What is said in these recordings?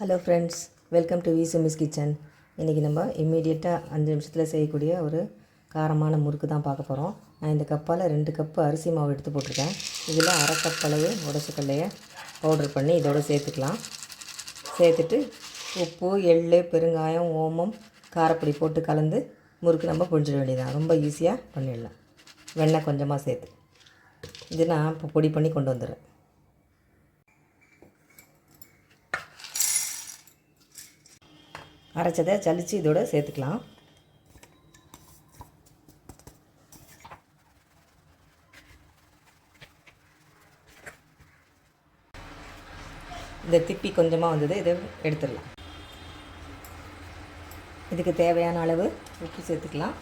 Hello friends welcome to விசுமிஸ் kitchen இன்றைக்கி நம்ம இம்மீடியட்டாக அஞ்சு நிமிஷத்தில் செய்யக்கூடிய ஒரு காரமான முறுக்கு தான் பார்க்க போகிறோம் நான் இந்த கப்பால் ரெண்டு கப்பு அரிசி மாவு எடுத்து போட்டிருக்கேன். இதில் அரை கப் அளவு உடச்சக்கல்லையை பவுடர் பண்ணி இதோடு சேர்த்துக்கலாம். சேர்த்துட்டு உப்பு எள் பெருங்காயம் ஓமம் காரப்பொடி போட்டு கலந்து முறுக்கு நம்ம புழிஞ்சிட வேண்டியதான் ரொம்ப ஈஸியாக பண்ணிடலாம். வெண்ணெய் கொஞ்சமாக சேர்த்து. இது நான் இப்போ பொடி பண்ணி கொண்டு வந்துடுறேன். அரைச்சதை சலித்து இதோட சேர்த்துக்கலாம். இந்த திப்பி கொஞ்சமாக வந்தது இதை எடுத்துடலாம். இதுக்கு தேவையான அளவு உப்பு சேர்த்துக்கலாம்.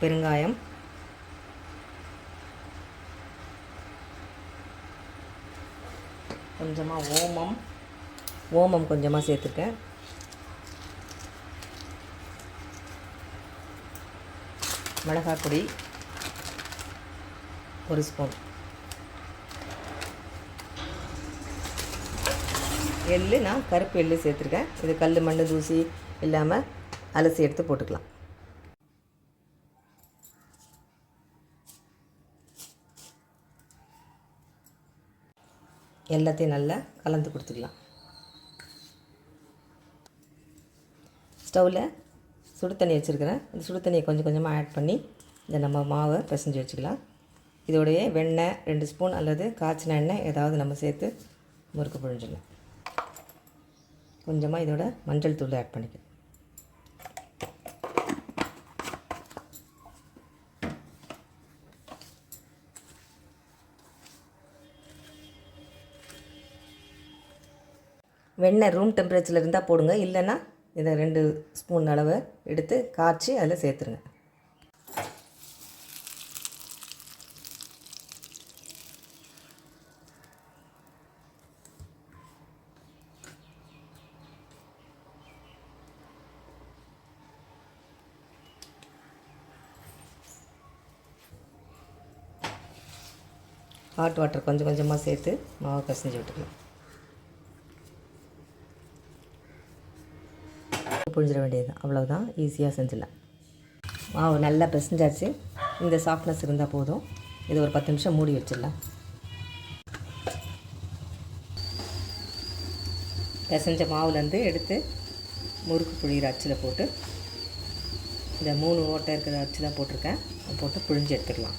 பெருங்காயம் கொஞ்சமாக ஓமம். ஓமம் கொஞ்சமாக சேர்த்துருக்கேன். மிளகாய் பொடி ஒரு ஸ்பூன். எள்ளு நான் கருப்பு எள்ளு சேர்த்துருக்கேன். இது கல் மண் தூசி இல்லாமல் அலசி எடுத்து போட்டுக்கலாம். எல்லாத்தையும் நல்லா கலந்து கொடுத்துக்கலாம். ஸ்டவ்வில் சுடு தண்ணி வச்சுருக்கிறேன். இந்த சுடு தண்ணியை கொஞ்சம் கொஞ்சமாக ஆட் பண்ணி இந்த நம்ம மாவை பிசைஞ்சு வச்சுக்கலாம். இதோடைய வெண்ணெய் ரெண்டு ஸ்பூன் அல்லது காய்ச்சின எண்ணெய் ஏதாவது நம்ம சேர்த்து முறுக்கு புழிஞ்சிடலாம் கொஞ்சமாக இதோட மஞ்சள் தூள் ஆட் பண்ணிக்கலாம். வெண்ணெய் ரூம் டெம்பரேச்சரில் இருந்தால் போடுங்க. இல்லைன்னா இதை ரெண்டு ஸ்பூன் அளவு எடுத்து காய்ச்சி அதில் சேர்த்துருங்க. ஹாட் வாட்டர் கொஞ்சம் கொஞ்சமாக சேர்த்து மாவை பிசைஞ்சு விட்டுக்கலாம். புழிஞ்சிட வேண்டியது அவ்வளோதான் ஈஸியாக செஞ்சிடலாம். மாவு நல்லா பிசைஞ்சாச்சு. இந்த சாஃப்ட்னஸ் இருந்தால் போதும். இது ஒரு பத்து நிமிஷம் மூடி வச்சிடலாம். பிசைஞ்ச மாவுலேருந்து எடுத்து முறுக்கு புழிகிற அச்சில் போட்டு இந்த மூணு ஓட்டை இருக்கிற அச்சு தான் போட்டிருக்கேன் போட்டு புழிஞ்சு எடுத்துக்கலாம்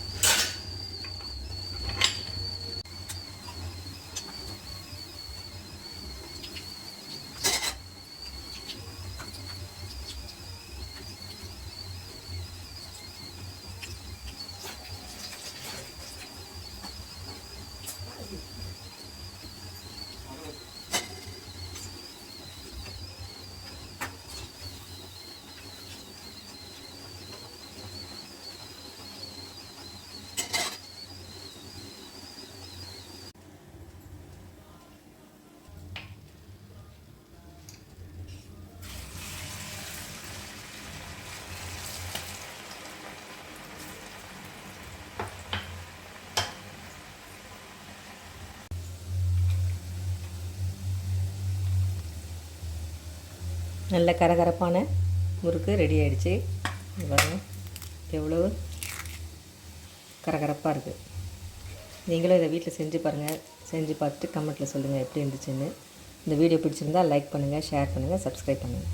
நல்ல கரகரப்பான முறுக்கு ரெடி ஆகிடுச்சு பாருங்க. எவ்வளோ கரகரப்பாக இருக்குது நீங்களும் இதை வீட்டில் செஞ்சு பாருங்கள் செஞ்சு பார்த்துட்டு கமெண்ட்டில் சொல்லுங்கள் எப்படி இருந்துச்சுன்னு. இந்த வீடியோ பிடிச்சிருந்தால் லைக் பண்ணுங்கள் ஷேர் பண்ணுங்கள் சப்ஸ்கிரைப் பண்ணுங்கள்